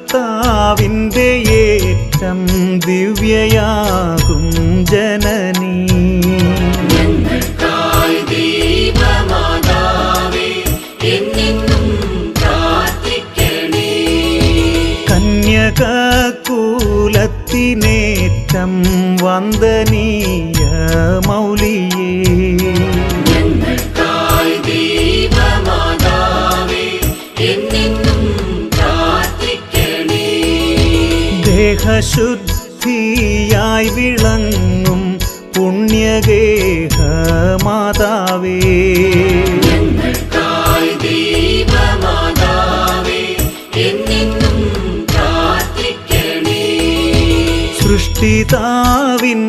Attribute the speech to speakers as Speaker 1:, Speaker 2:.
Speaker 1: ദൈവകർത്താവിന്റെ ഏറ്റം ദിവ്യയാകും ജനനി. കന്യകൂലത്തിനേറ്റം
Speaker 2: വന്ദനീയമ
Speaker 1: ദേഹശുദ്ധിയായി വിളങ്ങും പുണ്യഗേഹ മാതാവേ സൃഷ്ടിതാവിൻ